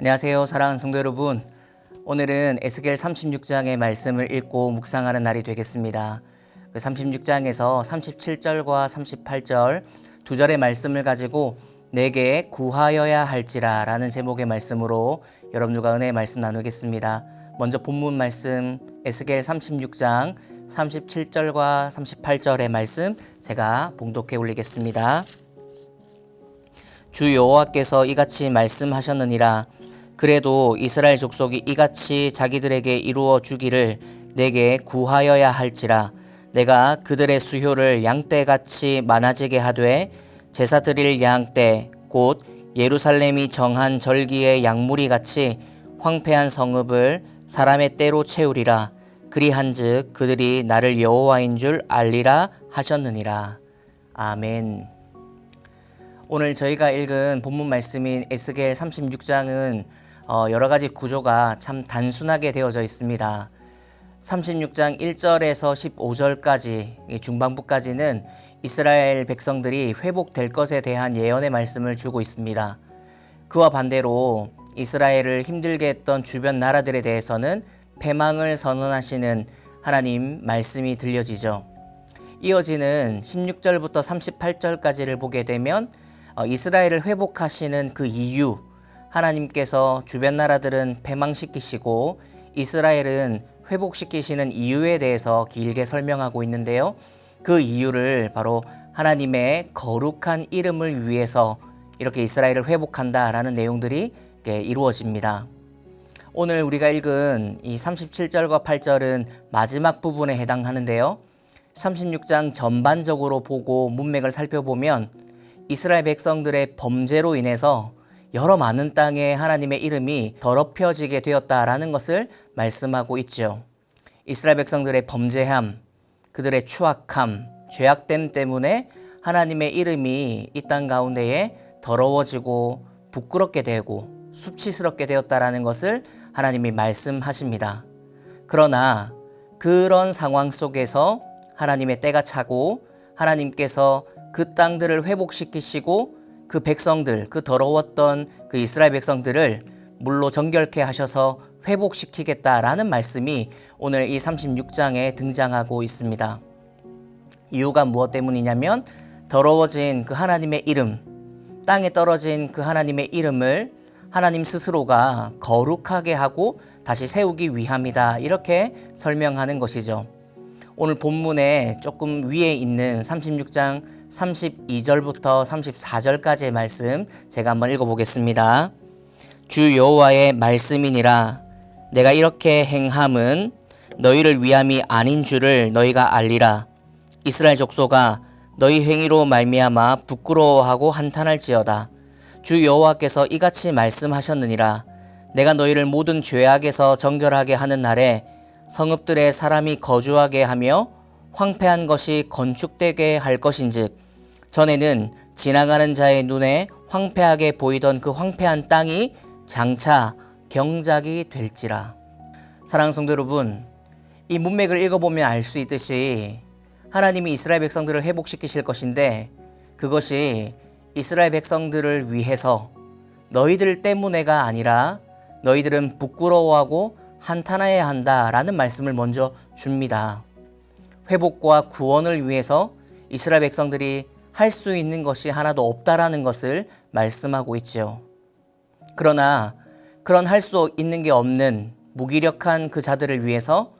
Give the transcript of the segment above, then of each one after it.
안녕하세요. 사랑하는 성도 여러분. 오늘은 에스겔 36장의 말씀을 읽고 묵상하는 날이 되겠습니다. 그 36장에서 37절과 38절 두 절의 말씀을 가지고 내게 구하여야 할지라 라는 제목의 말씀으로 여러분들과 은혜의 말씀 나누겠습니다. 먼저 본문 말씀 에스겔 36장 37절과 38절의 말씀 제가 봉독해 올리겠습니다. 주 여호와께서 이같이 말씀하셨느니라 그래도 이스라엘 족속이 이같이 자기들에게 이루어 주기를 내게 구하여야 할지라. 내가 그들의 수효를 양떼같이 많아지게 하되 제사 드릴 양떼 곧 예루살렘이 정한 절기의 양무리 같이 황폐한 성읍을 사람의 때로 채우리라. 그리한즉 그들이 나를 여호와인 줄 알리라 하셨느니라. 아멘. 오늘 저희가 읽은 본문 말씀인 에스겔 36장은 어, 여러 가지 구조가 참 단순하게 되어져 있습니다. 36장 1절에서 15절까지 중반부까지는 이스라엘 백성들이 회복될 것에 대한 예언의 말씀을 주고 있습니다. 그와 반대로 이스라엘을 힘들게 했던 주변 나라들에 대해서는 패망을 선언하시는 하나님 말씀이 들려지죠. 이어지는 16절부터 38절까지를 보게 되면 어, 이스라엘을 회복하시는 그 이유, 하나님께서 주변 나라들은 패망시키시고 이스라엘은 회복시키시는 이유에 대해서 길게 설명하고 있는데요. 그 이유를 바로 하나님의 거룩한 이름을 위해서 이렇게 이스라엘을 회복한다라는 내용들이 이루어집니다. 오늘 우리가 읽은 이 37절과 8절은 마지막 부분에 해당하는데요. 36장 전반적으로 보고 문맥을 살펴보면 이스라엘 백성들의 범죄로 인해서 여러 많은 땅에 하나님의 이름이 더럽혀지게 되었다라는 것을 말씀하고 있죠. 이스라엘 백성들의 범죄함, 그들의 추악함, 죄악됨 때문에 하나님의 이름이 이 땅 가운데에 더러워지고 부끄럽게 되고 수치스럽게 되었다라는 것을 하나님이 말씀하십니다. 그러나 그런 상황 속에서 하나님의 때가 차고 하나님께서 그 땅들을 회복시키시고 그 백성들, 그 더러웠던 그 이스라엘 백성들을 물로 정결케 하셔서 회복시키겠다라는 말씀이 오늘 이 36장에 등장하고 있습니다. 이유가 무엇 때문이냐면 더러워진 그 하나님의 이름, 땅에 떨어진 그 하나님의 이름을 하나님 스스로가 거룩하게 하고 다시 세우기 위함이다. 이렇게 설명하는 것이죠. 오늘 본문에 조금 위에 있는 36장 32절부터 34절까지의 말씀 제가 한번 읽어보겠습니다. 주 여호와의 말씀이니라. 내가 이렇게 행함은 너희를 위함이 아닌 줄을 너희가 알리라. 이스라엘 족속아 너희 행위로 말미암아 부끄러워하고 한탄할지어다. 주 여호와께서 이같이 말씀하셨느니라. 내가 너희를 모든 죄악에서 정결하게 하는 날에 성읍들에 사람이 거주하게 하며 황폐한 것이 건축되게 할 것인즉 전에는 지나가는 자의 눈에 황폐하게 보이던 그 황폐한 땅이 장차 경작이 될지라. 사랑하는 성도 여러분, 이 문맥을 읽어보면 알 수 있듯이 하나님이 이스라엘 백성들을 회복시키실 것인데 그것이 이스라엘 백성들을 위해서 너희들 때문에가 아니라 너희들은 부끄러워하고 한탄해야 한다라는 말씀을 먼저 줍니다. 회복과 구원을 위해서 이스라엘 백성들이 할 수 있는 것이 하나도 없다라는 것을 말씀하고 있죠. 그러나 그런 할 수 있는 게 없는 무기력한 그 자들을 위해서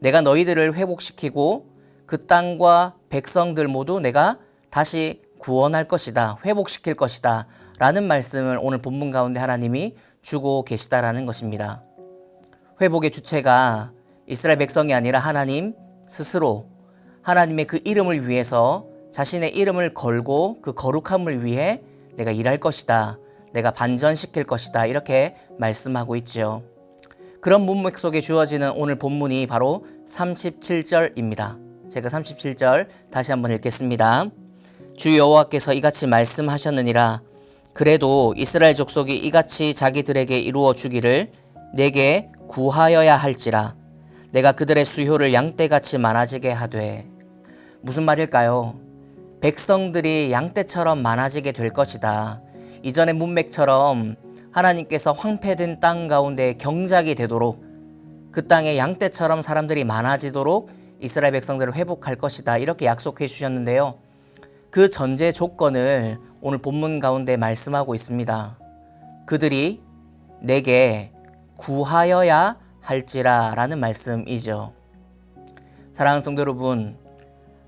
내가 너희들을 회복시키고 그 땅과 백성들 모두 내가 다시 구원할 것이다. 회복시킬 것이다. 라는 말씀을 오늘 본문 가운데 하나님이 주고 계시다라는 것입니다. 회복의 주체가 이스라엘 백성이 아니라 하나님 스스로 하나님의 그 이름을 위해서 자신의 이름을 걸고 그 거룩함을 위해 내가 일할 것이다. 내가 반전시킬 것이다. 이렇게 말씀하고 있지요. 그런 문맥 속에 주어지는 오늘 본문이 바로 37절입니다. 제가 37절 다시 한번 읽겠습니다. 주 여호와께서 이같이 말씀하셨느니라 그래도 이스라엘 족속이 이같이 자기들에게 이루어 주기를 내게 구하여야 할지라 내가 그들의 수효를 양떼같이 많아지게 하되 무슨 말일까요? 백성들이 양떼처럼 많아지게 될 것이다. 이전의 문맥처럼 하나님께서 황폐된 땅 가운데 경작이 되도록 그 땅에 양떼처럼 사람들이 많아지도록 이스라엘 백성들을 회복할 것이다. 이렇게 약속해 주셨는데요. 그 전제 조건을 오늘 본문 가운데 말씀하고 있습니다. 그들이 내게 구하여야 할지라 라는 말씀이죠. 사랑하는 성도 여러분,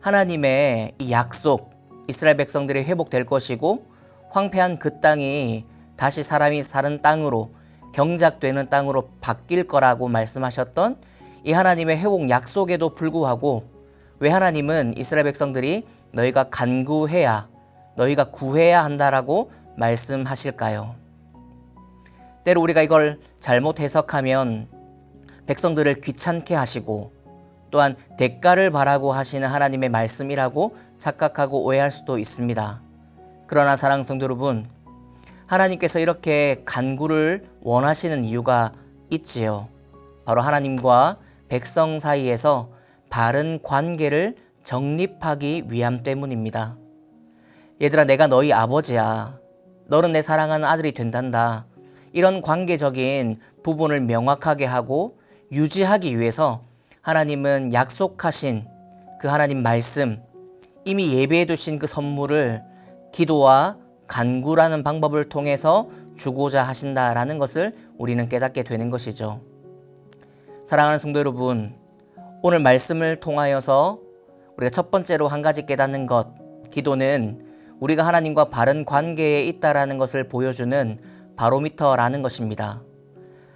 하나님의 이 약속, 이스라엘 백성들이 회복될 것이고 황폐한 그 땅이 다시 사람이 사는 땅으로 경작되는 땅으로 바뀔 거라고 말씀하셨던 이 하나님의 회복 약속에도 불구하고 왜 하나님은 이스라엘 백성들이 너희가 간구해야 너희가 구해야 한다라고 말씀하실까요? 때로 우리가 이걸 잘못 해석하면 백성들을 귀찮게 하시고 또한 대가를 바라고 하시는 하나님의 말씀이라고 착각하고 오해할 수도 있습니다. 그러나 사랑 성도 여러분, 하나님께서 이렇게 간구를 원하시는 이유가 있지요. 바로 하나님과 백성 사이에서 바른 관계를 정립하기 위함 때문입니다. 얘들아, 내가 너희 아버지야. 너는 내 사랑하는 아들이 된단다. 이런 관계적인 부분을 명확하게 하고 유지하기 위해서 하나님은 약속하신 그 하나님 말씀, 이미 예배해 두신 그 선물을 기도와 간구라는 방법을 통해서 주고자 하신다라는 것을 우리는 깨닫게 되는 것이죠. 사랑하는 성도 여러분, 오늘 말씀을 통하여서 우리가 첫 번째로 한 가지 깨닫는 것, 기도는 우리가 하나님과 바른 관계에 있다라는 것을 보여주는 바로미터라는 것입니다.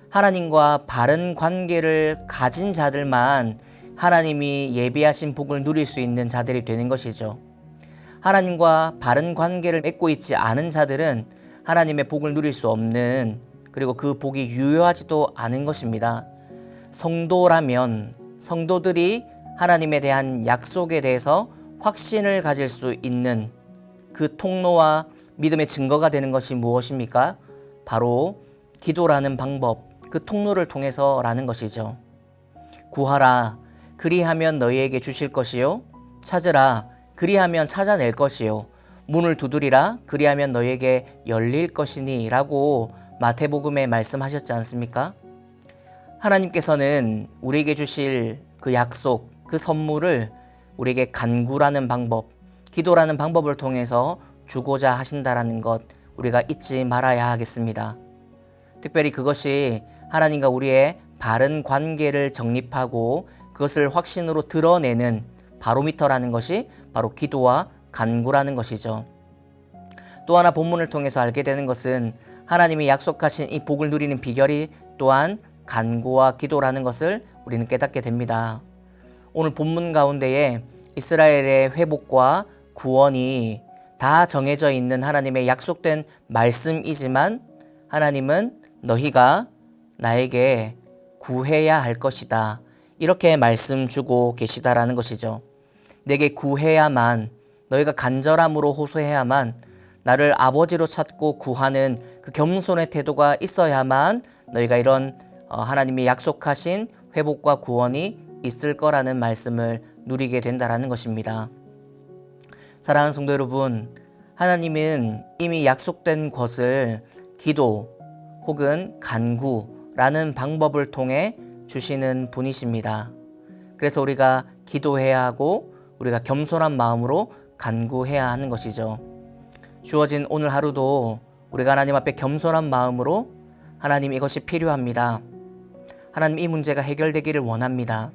하나님과 바른 관계를 가진 자들만 하나님이 예비하신 복을 누릴 수 있는 자들이 되는 것이죠. 하나님과 바른 관계를 맺고 있지 않은 자들은 하나님의 복을 누릴 수 없는 그리고 그 복이 유효하지도 않은 것입니다. 성도라면 성도들이 하나님에 대한 약속에 대해서 확신을 가질 수 있는 그 통로와 믿음의 증거가 되는 것이 무엇입니까? 바로 기도라는 방법, 그 통로를 통해서라는 것이죠. 구하라, 그리하면 너희에게 주실 것이요. 찾으라, 그리하면 찾아낼 것이요. 문을 두드리라, 그리하면 너희에게 열릴 것이니 라고 마태복음에 말씀하셨지 않습니까? 하나님께서는 우리에게 주실 그 약속, 그 선물을 우리에게 간구라는 방법, 기도라는 방법을 통해서 주고자 하신다라는 것 우리가 잊지 말아야 하겠습니다. 특별히 그것이 하나님과 우리의 바른 관계를 정립하고 그것을 확신으로 드러내는 바로미터라는 것이 바로 기도와 간구라는 것이죠. 또 하나 본문을 통해서 알게 되는 것은 하나님이 약속하신 이 복을 누리는 비결이 또한 간구와 기도라는 것을 우리는 깨닫게 됩니다. 오늘 본문 가운데에 이스라엘의 회복과 구원이 다 정해져 있는 하나님의 약속된 말씀이지만 하나님은 너희가 나에게 구해야 할 것이다. 이렇게 말씀 주고 계시다라는 것이죠. 내게 구해야만 너희가 간절함으로 호소해야만 나를 아버지로 찾고 구하는 그 겸손의 태도가 있어야만 너희가 이런 어, 하나님이 약속하신 회복과 구원이 있을 거라는 말씀을 누리게 된다라는 것입니다. 사랑하는 성도 여러분, 하나님은 이미 약속된 것을 기도 혹은 간구라는 방법을 통해 주시는 분이십니다. 그래서 우리가 기도해야 하고 우리가 겸손한 마음으로 간구해야 하는 것이죠. 주어진 오늘 하루도 우리가 하나님 앞에 겸손한 마음으로 하나님 이것이 필요합니다. 하나님 이 문제가 해결되기를 원합니다.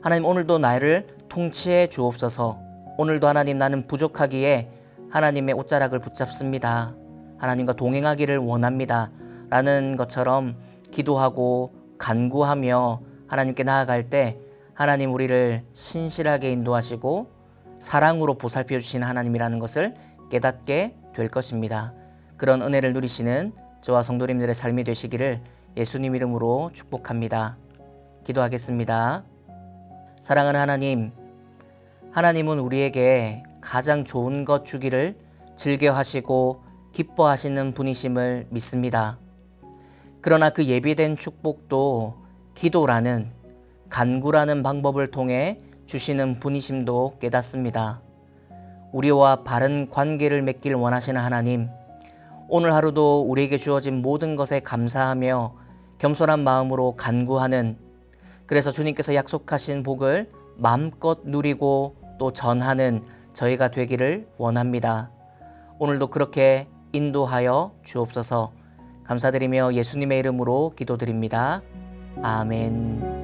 하나님 오늘도 나를 통치해 주옵소서. 오늘도 하나님 나는 부족하기에 하나님의 옷자락을 붙잡습니다. 하나님과 동행하기를 원합니다. 라는 것처럼 기도하고 간구하며 하나님께 나아갈 때 하나님 우리를 신실하게 인도하시고 사랑으로 보살펴 주시는 하나님이라는 것을 깨닫게 될 것입니다. 그런 은혜를 누리시는 저와 성도님들의 삶이 되시기를 예수님 이름으로 축복합니다. 기도하겠습니다. 사랑하는 하나님, 하나님은 우리에게 가장 좋은 것 주기를 즐겨하시고 기뻐하시는 분이심을 믿습니다. 그러나 그 예비된 축복도 기도라는 간구라는 방법을 통해 주시는 분이심도 깨닫습니다. 우리와 바른 관계를 맺길 원하시는 하나님, 오늘 하루도 우리에게 주어진 모든 것에 감사하며 겸손한 마음으로 간구하는 그래서 주님께서 약속하신 복을 마음껏 누리고 또 전하는 저희가 되기를 원합니다. 오늘도 그렇게 인도하여 주옵소서 감사드리며 예수님의 이름으로 기도드립니다. 아멘.